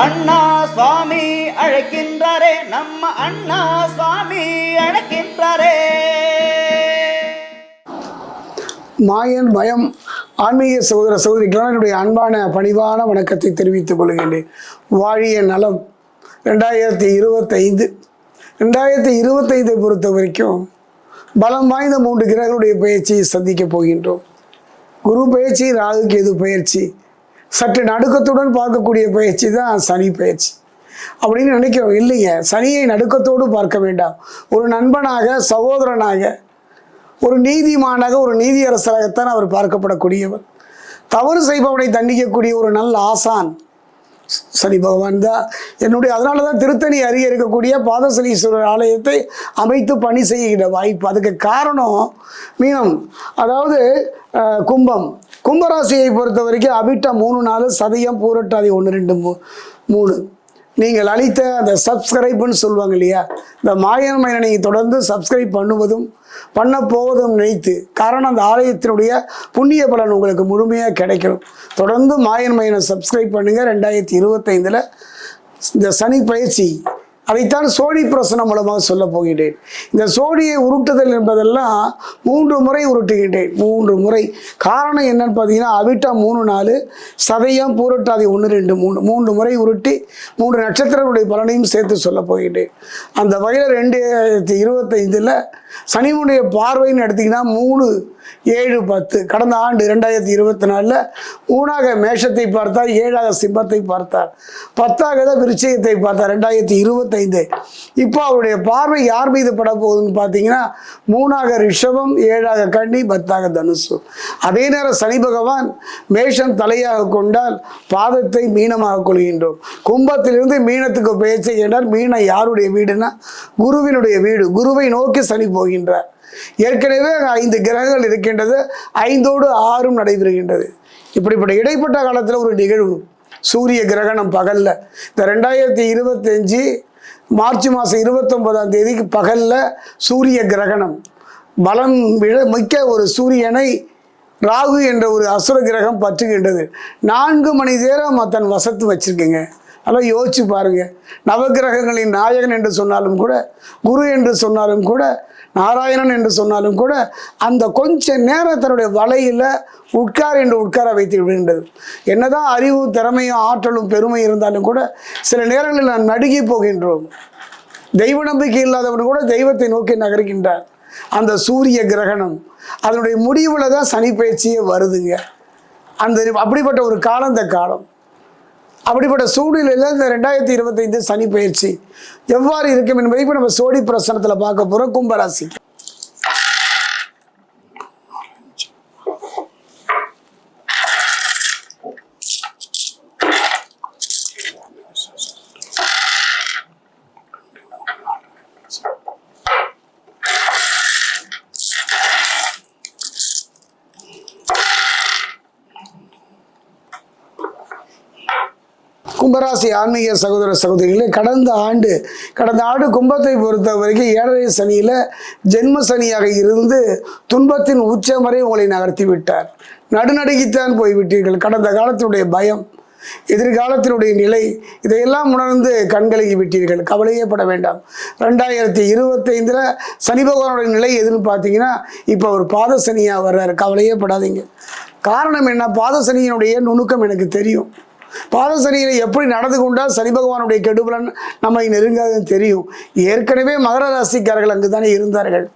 அண்ணா சுவாமி அழைக்கின்றாரே நம்ம அண்ணா சுவாமி அழைக்கின்றாரே. மாயன் பயம் ஆன்மீக சகோதர சகோதரிக்கெல்லாம் என்னுடைய அன்பான பணிவான வணக்கத்தை தெரிவித்துக் கொள்கின்றேன். வாழிய நலம் ரெண்டாயிரத்தி இருபத்தைந்து ரெண்டாயிரத்தி இருபத்தைந்தை பொறுத்த வரைக்கும் பலம் வாய்ந்த மூன்று கிரகங்களுடைய பயிற்சியை சந்திக்க போகின்றோம். குரு பயிற்சி ராகு கேது பயிற்சி சற்று நடுக்கத்துடன் பார்க்கக்கூடிய பயிற்சி தான் சனி பயிற்சி. அப்படின்னு நினைக்கிறோம். இல்லைங்க சனியை நடுக்கத்தோடு பார்க்க வேண்டாம். ஒரு நண்பனாக சகோதரனாக ஒரு நீதிமானாக ஒரு நீதியரசராகத்தான் அவர் பார்க்கப்படக்கூடியவர். தவறு செய்பவனை தண்டிக்கக்கூடிய ஒரு நல்ல ஆசான் சனி பகவான் தான். என்னுடைய அதனால தான் திருத்தணி அருகே இருக்கக்கூடிய பாதசனீஸ்வரர் ஆலயத்தை அமைத்து பணி செய்கிற வாய்ப்பு. அதுக்கு காரணம் மீனம். அதாவது கும்பம். கும்பராசியை பொறுத்த வரைக்கும் அபிட்டா மூணு நாலு சதயம் பூரட்டாதி ஒன்று ரெண்டு மூ மூணு. நீங்கள் அளித்த அந்த சப்ஸ்கிரைப்னு சொல்லுவாங்க இல்லையா? இந்த மாயன் மயனை தொடர்ந்து சப்ஸ்கிரைப் பண்ணுவதும் பண்ண போவதும் நினைத்து காரணம் அந்த ஆலயத்தினுடைய புண்ணிய பலன் உங்களுக்கு முழுமையாக கிடைக்கணும். தொடர்ந்து மாயன் மயனை சப்ஸ்கிரைப் பண்ணுங்கள் ரெண்டாயிரத்தி இருபத்தைந்தில் இந்த சனி பயிற்சி அதைத்தான் சோழி பிரசனம் மூலமாக சொல்ல போகின்றேன். இந்த சோழியை உருட்டுதல் என்பதெல்லாம் மூன்று முறை உருட்டுகின்றேன். மூன்று முறை. காரணம் என்னன்னு பார்த்தீங்கன்னா அவிட்டா மூணு நாலு சதயம் பூரட்டாதி ஒன்று ரெண்டு மூணு. மூன்று முறை உருட்டி மூன்று நட்சத்திரங்களுடைய பலனையும் சேர்த்து சொல்ல போகின்றேன். அந்த வகையில் ரெண்டாயிரத்தி இருபத்தைந்தில் சனியினுடைய பார்வைன்னு எடுத்திங்கன்னா மூணு ஏழு பத்து. கடந்த ஆண்டு ரெண்டாயிரத்தி இருபத்தி நாலில் மூணாக மேஷத்தை பார்த்தார் ஏழாக சிம்மத்தை பார்த்தார் பத்தாக தான் விருச்சிகத்தை பார்த்தார் ரெண்டாயிரத்தி இருபத்தைந்து. இப்போ அவருடைய பார்வை யார் மீது பட போகுதுன்னு பார்த்தீங்கன்னா மூணாக ரிஷபம் ஏழாக கன்னி பத்தாக தனுசு. அதே நேரம் சனி பகவான் மேஷம் தலையாக கொண்டால் பாதத்தை மீனமாக கொள்கின்றோம். கும்பத்திலிருந்து மீனத்துக்கு பேச்சு செய்கின்றார். மீனம் யாருடைய வீடுனா குருவினுடைய வீடு. குருவை நோக்கி சனி போகின்றார். ஏற்கனவே அங்கே ஐந்து கிரகங்கள் இருக்கின்றது ஐந்தோடு ஆறும் நடைபெறுகின்றது. இப்படிப்பட்ட இடைப்பட்ட காலத்தில் ஒரு நிகழ்வு. சூரிய கிரகணம் பகலில். இந்த ரெண்டாயிரத்தி இருபத்தஞ்சி மார்ச் மாதம் இருபத்தொன்பதாம் தேதிக்கு பகலில் சூரிய கிரகணம். பலம் விழ மிக்க ஒரு சூரியனை ராகு என்ற ஒரு அசுர கிரகம் பற்றுகின்றது. நான்கு மணி நேரம் தன் வசத்து வச்சுருக்கேங்க. அதெல்லாம் யோசிச்சு பாருங்க. நவகிரகங்களின் நாயகன் என்று சொன்னாலும் கூட குரு என்று சொன்னாலும் கூட நாராயணன் என்று சொன்னாலும் கூட அந்த கொஞ்ச நேரம் தன்னுடைய வலையில் உட்கார் என்று உட்கார வைத்து விடுகின்றது. என்னதான் அறிவு திறமையும் ஆற்றலும் பெருமை இருந்தாலும் கூட சில நேரங்களில் நான் நடுங்கி போகின்றோம். தெய்வ நம்பிக்கை இல்லாதவன் கூட தெய்வத்தை நோக்கி நகர்கின்றார். அந்த சூரிய கிரகணம் அதனுடைய முடிவில் தான் சனி பயிற்சியே வருதுங்க. அந்த அப்படிப்பட்ட ஒரு காலம் இந்த காலம். அப்படிப்பட்ட சூழ்நிலையில் இந்த ரெண்டாயிரத்தி இருபத்தைந்து சனி பயிற்சி எவ்வாறு இருக்கும் என்பதை இப்போ நம்ம சோடி பிரசனத்தில் பார்க்க போகிறோம் கும்பராசிக்கு. கும்பராசி ஆன்மீக சகோதர சகோதரிகளே கடந்த ஆண்டு கடந்த ஆண்டு கும்பத்தை பொறுத்த வரைக்கும் ஏழரை சனியில் ஜென்ம சனியாக இருந்து துன்பத்தின் உச்சம் வரை உங்களை நகர்த்தி விட்டார். நடுநடுக்கித்தான் போய்விட்டீர்கள். கடந்த காலத்தினுடைய பயம் எதிர்காலத்தினுடைய நிலை இதையெல்லாம் உணர்ந்து கண்களுக்கு விட்டீர்கள். கவலையே பட வேண்டாம். ரெண்டாயிரத்தி இருபத்தைந்தில் சனி பகவானுடைய நிலை எதுன்னு பார்த்தீங்கன்னா இப்போ அவர் பாத சனியாக வர்றாரு. கவலையே படாதீங்க. காரணம் என்ன? பாத சனியினுடைய நுணுக்கம் எனக்கு தெரியும். பாதசனியில் எப்படி நடந்து கொண்டால் சனி பகவானுடைய கெடுபலன் நம்மை நெருங்காதுன்னு தெரியும். ஏற்கனவே மகர ராசிக்காரர்கள் அங்கு தானே இருந்தார்கள்.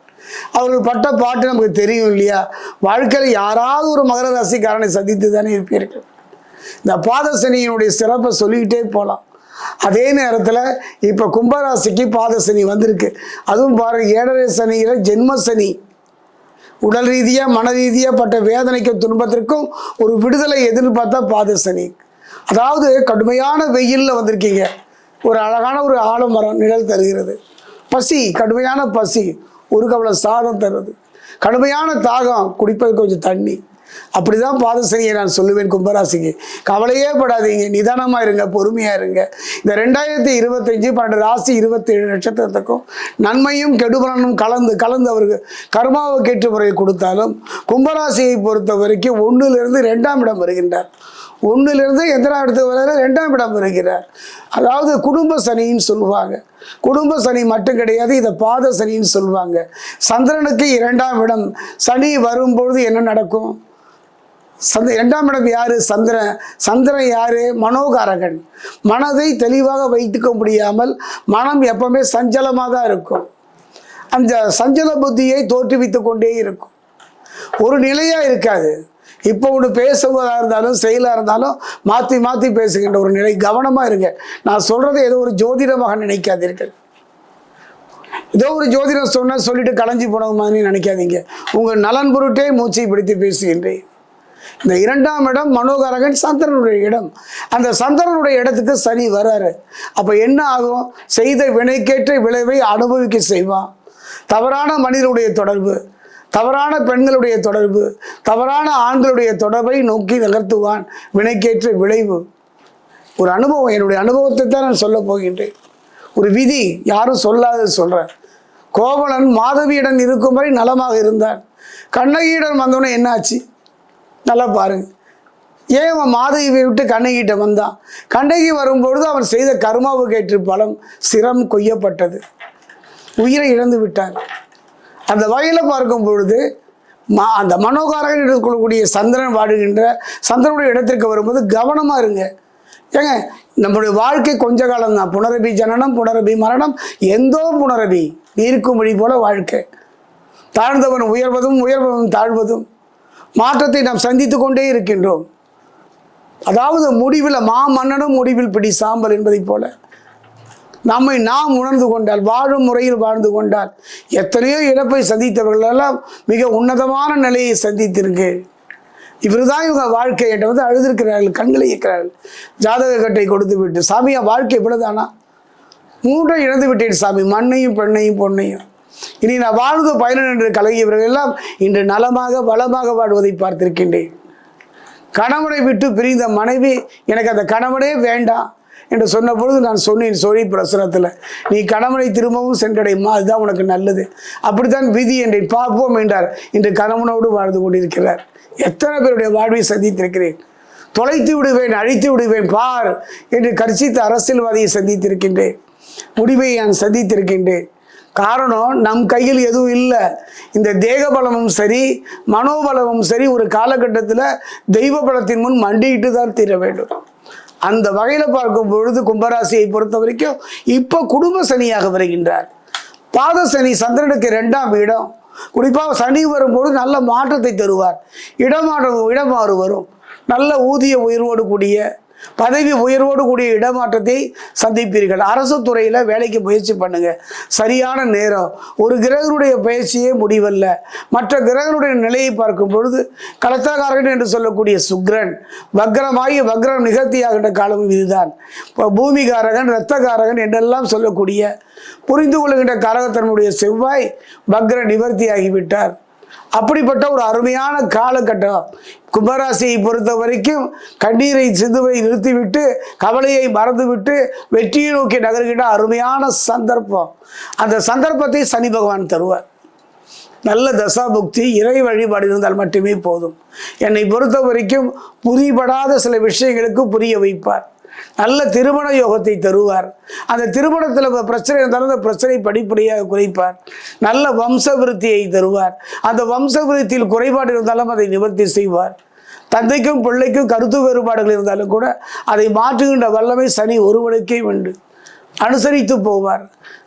அவர்கள் பட்ட பாட்டு நமக்கு தெரியும் இல்லையா? வாழ்க்கையில் யாராவது ஒரு மகர ராசிக்காரனை சந்தித்து தானே இருப்பீர்கள். இந்த பாதசனியினுடைய சிறப்பை சொல்லிக்கிட்டே போகலாம் அதே நேரத்தில் இப்போ கும்பராசிக்கு பாதசனி வந்திருக்கு. அதுவும் பாருங்கள் ஏழரை சனியில் ஜென்ம சனி உடல் ரீதியாக மன ரீதியாக பட்ட வேதனைக்கும் துன்பத்திற்கும் ஒரு விடுதலை எதிர்பார்த்தா பாதசனி. அதாவது கடுமையான வெயிலில் வந்திருக்கீங்க. ஒரு அழகான ஒரு ஆலமரம் நிழல் தருகிறது. பசி கடுமையான பசி ஒரு கவலை சாதம் தருது. கடுமையான தாகம் குடிப்பது கொஞ்சம் தண்ணி. அப்படிதான் பாதசனியை நான் சொல்லுவேன் கும்பராசிக்கு. கவலையே படாதீங்க நிதானமாக இருங்க பொறுமையாக இருங்க. இந்த ரெண்டாயிரத்தி இருபத்தஞ்சு பன்னெண்டு ராசி இருபத்தேழு நட்சத்திரத்துக்கும் நன்மையும் கெடுபலனும் கலந்து கலந்து அவருக்கு கர்மாவை கேட்டு முறையை கொடுத்தாலும் கும்பராசியை பொறுத்த வரைக்கும் ஒன்றிலிருந்து ரெண்டாம் இடம் வருகின்றார் ஒன்றிலிருந்து எத்தனாம் இடத்துக்கு வர ரெண்டாம் இடம் வருகிறார் அதாவது குடும்ப சனின்னு சொல்லுவாங்க. குடும்ப சனி மட்டும் கிடையாது இதை பாத சனின்னு சொல்லுவாங்க. சந்திரனுக்கு இரண்டாம் இடம். சனி வரும்பொழுது என்ன நடக்கும்? சந்த இரண்டாம் இடம் யாரு? சந்திரன். சந்திரன் யாரு? மனோகாரகன். மனதை தெளிவாக வைத்துக்க முடியாமல் மனம் எப்பவுமே சஞ்சலமாக தான் இருக்கும். அந்த சஞ்சல புத்தியை தோற்றுவித்து கொண்டே இருக்கும். ஒரு நிலையாக இருக்காது. இப்போ ஒன்று பேசுவதாக இருந்தாலும் செயலாக இருந்தாலும் மாற்றி மாற்றி பேசுகின்ற ஒரு நிலை கவனமாக இருங்க. நான் சொல்கிறத ஏதோ ஒரு ஜோதிடமாக நினைக்காதீர்கள். ஏதோ ஒரு ஜோதிடம் சொன்னால் சொல்லிட்டு களைஞ்சி போனது மாதிரி நினைக்காதீங்க. உங்கள் நலன் பொருட்டே மூச்சை பிடித்து பேசுகின்றேன். இந்த இரண்டாம் இடம் மனோகாரகன் சந்திரனுடைய இடம். அந்த சந்திரனுடைய இடத்துக்கு சனி வராரு. அப்போ என்ன ஆகும்? செய்த வினைக்கேற்ற விளைவை அனுபவிக்க செய்வான் தவறான மனிதனுடைய தொடர்பு தவறான பெண்களுடைய தொடர்பு தவறான ஆண்களுடைய தொடர்பை நோக்கி நகர்த்துவான் வினைக்கேற்ற விளைவு. ஒரு அனுபவம் என்னுடைய அனுபவத்தை தான் நான் சொல்ல போகின்றேன். ஒரு விதி யாரும் சொல்லாத சொல்கிறேன் கோவலன் மாதவியிடம் இருக்கும் வரை நலமாக இருந்தான். கண்ணகியிடம் வந்தோடனே என்னாச்சு? நல்லா பாருங்க. ஏன் அவன் மாதவியை விட்டு கண்ணகிட்ட வந்தான்? கண்ணகி வரும்பொழுது அவன் செய்த கர்மாவுக்கு ஏற்று பலம் சிரம் கொய்யப்பட்டது. உயிரை இழந்து விட்டார் அந்த வகையில் பார்க்கும் பொழுது மா அந்த மனோகாரகன் எடுத்துக்கொள்ளக்கூடிய சந்திரன் வாடுகின்ற சந்திரனுடைய இடத்திற்கு வரும்போது கவனமாக இருங்க. ஏங்க நம்முடைய வாழ்க்கை கொஞ்ச காலம் தான் புனரபி ஜனனம் புனரபி மரணம் எந்தோ புனரபி நீருக்கும் வழி போல வாழ்க்கை. தாழ்ந்தவன் உயர்வதும் உயர்வதும் தாழ்வதும். மாற்றத்தை நாம் சந்தித்து கொண்டே இருக்கின்றோம். அதாவது முடிவில் மா மன்னனும் முடிவில் பிடி சாம்பல் என்பதைப் போல. நம்மை நாம் உணர்ந்து கொண்டால் வாழும் முறையில் வாழ்ந்து கொண்டால் எத்தனையோ இழப்பை சந்தித்தவர்களெல்லாம் மிக உன்னதமான நிலையை சந்தித்திருக்கு. இவர் தான் இவங்க வாழ்க்கை என்ற வந்து அழுதிருக்கிறார்கள் கண்களை இயக்கிறார்கள். ஜாதக கட்டை கொடுத்து விட்டு சாமியா வாழ்க்கை இவ்வளவுதானா? மூன்றை இழந்து விட்டேன் சாமி மண்ணையும் பெண்ணையும் பொண்ணையும் இனி நான் வாழ்ந்து பயணம் என்று கலகியவர்கள் எல்லாம் இன்று நலமாக வளமாக வாழ்வதை பார்த்திருக்கின்றேன். கணவனை விட்டு பிரிந்த மனைவி எனக்கு அந்த கணவனே வேண்டாம் என்று சொன்ன பொழுது நான் சொன்னேன் சொழி பிரசுரத்தில் நீ கணவனை திரும்பவும் சென்றடையுமா? அதுதான் உனக்கு நல்லது. அப்படித்தான் விதி என்றை பார்ப்போம் என்றார். இன்று கணவனோடு வாழ்ந்து கொண்டிருக்கிறார். எத்தனை பேருடைய வாழ்வை சந்தித்திருக்கிறேன். தொலைத்து விடுவேன் அழித்து விடுவேன் பார் என்று கர்ச்சித்த அரசியல்வாதியை சந்தித்திருக்கின்றேன். முடிவை நான் சந்தித்திருக்கின்றேன். காரணம் நம் கையில் எதுவும் இல்லை. இந்த தேக பலமும் சரி மனோபலமும் சரி ஒரு காலகட்டத்தில் தெய்வ பலத்தின் முன் மண்டியிட்டு தான் தீர வேண்டும். அந்த வகையில் பார்க்கும் பொழுது கும்பராசியை பொறுத்த வரைக்கும் இப்போ குடும்ப சனியாக வருகின்றார். பாத சனி சந்திரனுக்கு ரெண்டாம் இடம். குறிப்பாக சனி வரும்பொழுது நல்ல மாற்றத்தை தருவார். இடமாற்றம் இடமாறு வரும். நல்ல ஊதிய உயர்வோடு கூடிய பதவி உயர்வோடு கூடிய இடமாற்றத்தை சந்திப்பீர்கள். அரசு துறையில் வேலைக்கு முயற்சி பண்ணுங்க. சரியான நேரம். ஒரு கிரகனுடைய பயிற்சியே முடிவல்ல. மற்ற கிரகனுடைய நிலையை பார்க்கும் பொழுது கலத்தாகாரகன் என்று சொல்லக்கூடிய சுக்ரன் வக்ரமாகி வக்ரம் நிகழ்த்தியாகின்ற காலமும் இதுதான். இப்போ பூமிகாரகன் இரத்தகாரகன் என்றெல்லாம் சொல்லக்கூடிய புரிந்து கொள்கின்ற காரகத்தனுடைய செவ்வாய் வக்ர நிவர்த்தியாகிவிட்டார். அப்படிப்பட்ட ஒரு அருமையான காலகட்டம். கும்பராசியை பொறுத்த வரைக்கும் கண்ணீரை சிந்துவை நிறுத்திவிட்டு கவலையை மறந்துவிட்டு வெற்றியை நோக்கி நகர்கின்ற அருமையான சந்தர்ப்பம். அந்த சந்தர்ப்பத்தை சனி பகவான் தருவார். நல்ல தசாபுக்தி இறை வழிபாடு இருந்தால் மட்டுமே போதும். என்னை பொறுத்த வரைக்கும் புரிபடாத சில விஷயங்களுக்கு புரிய வைப்பார். நல்ல திருமண யோகத்தை தருவார். அந்த திருமணத்தில் பிரச்சனை இருந்தாலும் அந்த பிரச்சனை படிப்படியாக குறைப்பார். நல்ல வம்ச விருத்தியை தருவார். அந்த வம்ச விருத்தியில் குறைபாடு இருந்தாலும் அதை நிவர்த்தி செய்வார். தந்தைக்கும் பிள்ளைக்கும் கருத்து வேறுபாடுகள் இருந்தாலும் கூட அதை மாற்றுகின்ற வல்லமை சனி ஒருவனுக்கே உண்டு. அனுசரித்து போவார்.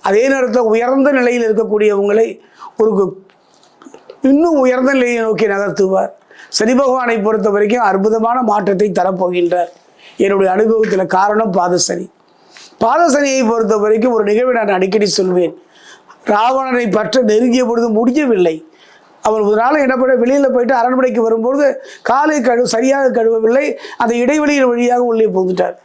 அதே நேரத்தில் உயர்ந்த நிலையில் இருக்கக்கூடியவங்களை ஒரு இன்னும் உயர்ந்த நிலையை நோக்கி நகர்த்துவார். சனி பகவானை பொறுத்த வரைக்கும் அற்புதமான மாற்றத்தை தரப்போகின்றார். என்னுடைய அனுபவத்தில் காரணம் பாதசனி. பாதசனியை பொறுத்த வரைக்கும் ஒரு நிகழ்வை நான் அடிக்கடி சொல்வேன். ராவணனை பற்ற நெருங்கிய பொழுது முடியவில்லை. அவர் ஒரு நாள் என்ன பண்ண வெளியில் போயிட்டு அரண்மனைக்கு வரும்பொழுது காலை கழு சரியாக கழுவவில்லை. அந்த இடைவெளியின் வழியாக உள்ளே புகுந்துட்டார்.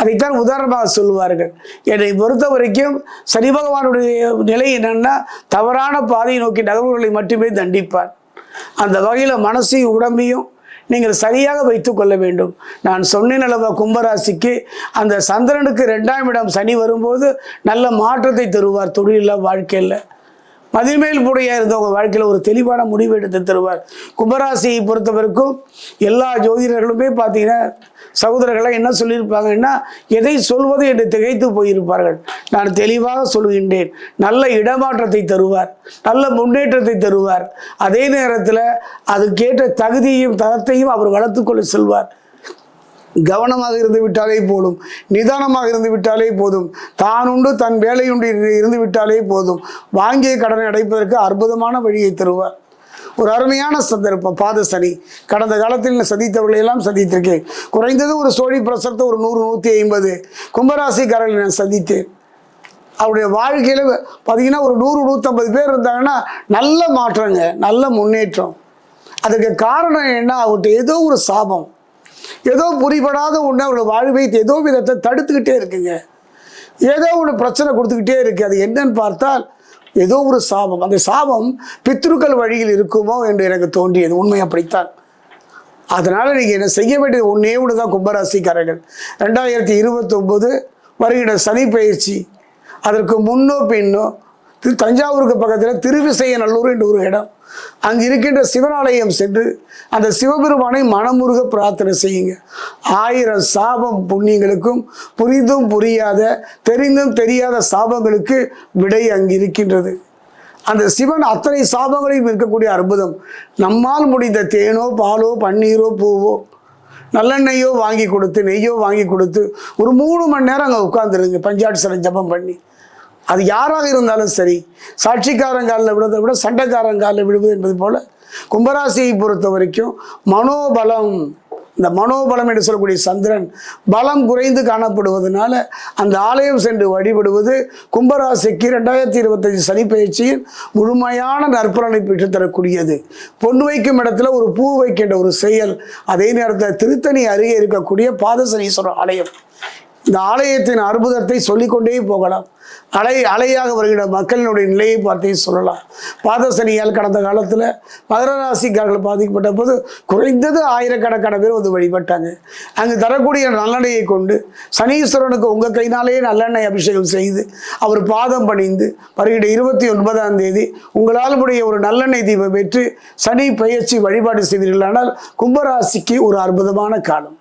அதைத்தான் உதாரணமாக சொல்லுவார்கள். என்னை பொறுத்த வரைக்கும் சனி பகவானுடைய நிலை என்னன்னா தவறான பாதையை நோக்கி நகர்வுகளை மட்டுமே தண்டிப்பார். அந்த வகையில் மனசையும் உடம்பையும் நீங்கள் சரியாக வைத்து கொள்ள வேண்டும். நான் சொன்னேன் அளவா கும்பராசிக்கு அந்த சந்திரனுக்கு ரெண்டாம் இடம் சனி வரும்போது நல்ல மாற்றத்தை தருவார் தொழிலில் வாழ்க்கையில். மதிமேல் பூடையாக இருந்தவங்க வாழ்க்கையில் ஒரு தெளிவான முடிவு எடுத்து தருவார். கும்பராசியை பொறுத்தவரைக்கும் எல்லா ஜோதிடர்களுமே பார்த்தீங்கன்னா சகோதரர்களாக என்ன சொல்லியிருப்பாங்கன்னா எதை சொல்வது என்று திகைத்து போயிருப்பார்கள். நான் தெளிவாக சொல்கின்றேன். நல்ல இடமாற்றத்தை தருவார். நல்ல முன்னேற்றத்தை தருவார். அதே நேரத்தில் அதுக்கேற்ற தகுதியையும் தரத்தையும் அவர் வளர்த்துக்கொள்ள செல்வார். கவனமாக இருந்து விட்டாலே போதும். நிதானமாக இருந்து விட்டாலே போதும். தான் உண்டு தன் வேலையுண்டு இருந்து விட்டாலே போதும். வாங்கிய கடனை அடைப்பதற்கு அற்புதமான வழியை தருவார். ஒரு அருமையான சந்தர்ப்பம். பாத சனி. கடந்த காலத்தில் நான் சந்தித்தவர்களை எல்லாம் சந்தித்திருக்கேன். குறைந்தது ஒரு சோழி பிரசரத்தை ஒரு நூறு நூற்றி ஐம்பது. கும்பராசிக்காரர்களை நான் சந்தித்தேன். அவருடைய வாழ்க்கையில் பார்த்தீங்கன்னா ஒரு நூறு நூற்றம்பது பேர் இருந்தாங்கன்னா நல்ல மாற்றங்க நல்ல முன்னேற்றம். அதுக்கு காரணம் என்ன? அவர்கிட்ட ஏதோ ஒரு சாபம். ஏதோ புரிபடாத ஒன்று அவரோட வாழ்வை ஏதோ விதத்தை தடுத்துக்கிட்டே இருக்குங்க. ஏதோ ஒன்று பிரச்சனை கொடுத்துக்கிட்டே இருக்குது அது என்னன்னு பார்த்தால் ஏதோ ஒரு சாபம். அந்த சாபம் பித்ருக்கள் வழியில் இருக்குமோ என்று எனக்கு தோன்றியது. உண்மை அப்படித்தான். அதனால் நீங்கள் என்ன செய்ய வேண்டியது? ஒன்றே ஒன்று தான் கும்பராசிக்காரர்கள். ரெண்டாயிரத்தி இருபத்தொம்போது வருகிற சனி பயிற்சி. அதற்கு முன்னோ பின்னோ திரு தஞ்சாவூருக்கு பக்கத்தில் திருவிசையநல்லூர் என்ற ஒரு இடம். அங்கு இருக்கின்ற சிவனாலயம் சென்று அந்த சிவபெருமானை மனமுருக பிரார்த்தனை செய்யுங்க. ஆயிரம் சாபம் புண்ணியங்களுக்கும் புரிந்தும் புரியாத தெரிந்தும் தெரியாத சாபங்களுக்கு விடை அங்கு இருக்கின்றது. அந்த சிவன் அத்தனை சாபங்களையும் இருக்கக்கூடிய அற்புதம். நம்மால் முடிந்த தேனோ பாலோ பன்னீரோ பூவோ நல்லெண்ணெய்யோ வாங்கி கொடுத்து நெய்யோ வாங்கி கொடுத்து ஒரு மூணு மணி நேரம் அங்கே உட்காந்துருங்க பஞ்சாட்சரம் ஜபம் பண்ணி. அது யாராக இருந்தாலும் சரி சாட்சிக்காரங்காலில் விடுவதை விட சண்டைக்காரங்காலில் விடுவது என்பது போல கும்பராசியை பொறுத்த வரைக்கும் மனோபலம் இந்த மனோபலம் என்று சொல்லக்கூடிய சந்திரன் பலம் குறைந்து காணப்படுவதனால அந்த ஆலயம் சென்று வழிபடுவது கும்பராசிக்கு ரெண்டாயிரத்தி இருபத்தஞ்சு சனி முழுமையான நற்பலனை பெற்றுத்தரக்கூடியது. பொன் வைக்கும் இடத்துல ஒரு பூ வைக்கின்ற ஒரு செயல் அதே நேரத்தில் திருத்தணி அருகே இருக்கக்கூடிய பாதசனீஸ்வரர் ஆலயம். இந்த ஆலயத்தின் அற்புதத்தை சொல்லிக்கொண்டே போகலாம். அலை அலையாக வருகிற மக்களினுடைய நிலையை பார்த்தே சொல்லலாம். பாதசனியால் கடந்த காலத்தில் மகரராசிக்காரர்கள் பாதிக்கப்பட்ட போது குறைந்தது ஆயிரக்கணக்கான பேர் வந்து வழிபட்டாங்க. அங்கு தரக்கூடிய நல்லெண்ணையை கொண்டு சனீஸ்வரனுக்கு உங்கள் கையினாலேயே நல்லெண்ணெய் அபிஷேகம் செய்து அவர் பாதம் பணிந்து வருகிற இருபத்தி ஒன்பதாம் தேதி உங்களால் உடைய ஒரு நல்லெண்ணெய் தீபம் பெற்று சனி பயிற்சி வழிபாடு செய்வீர்களானால் கும்பராசிக்கு ஒரு அற்புதமான காலம்.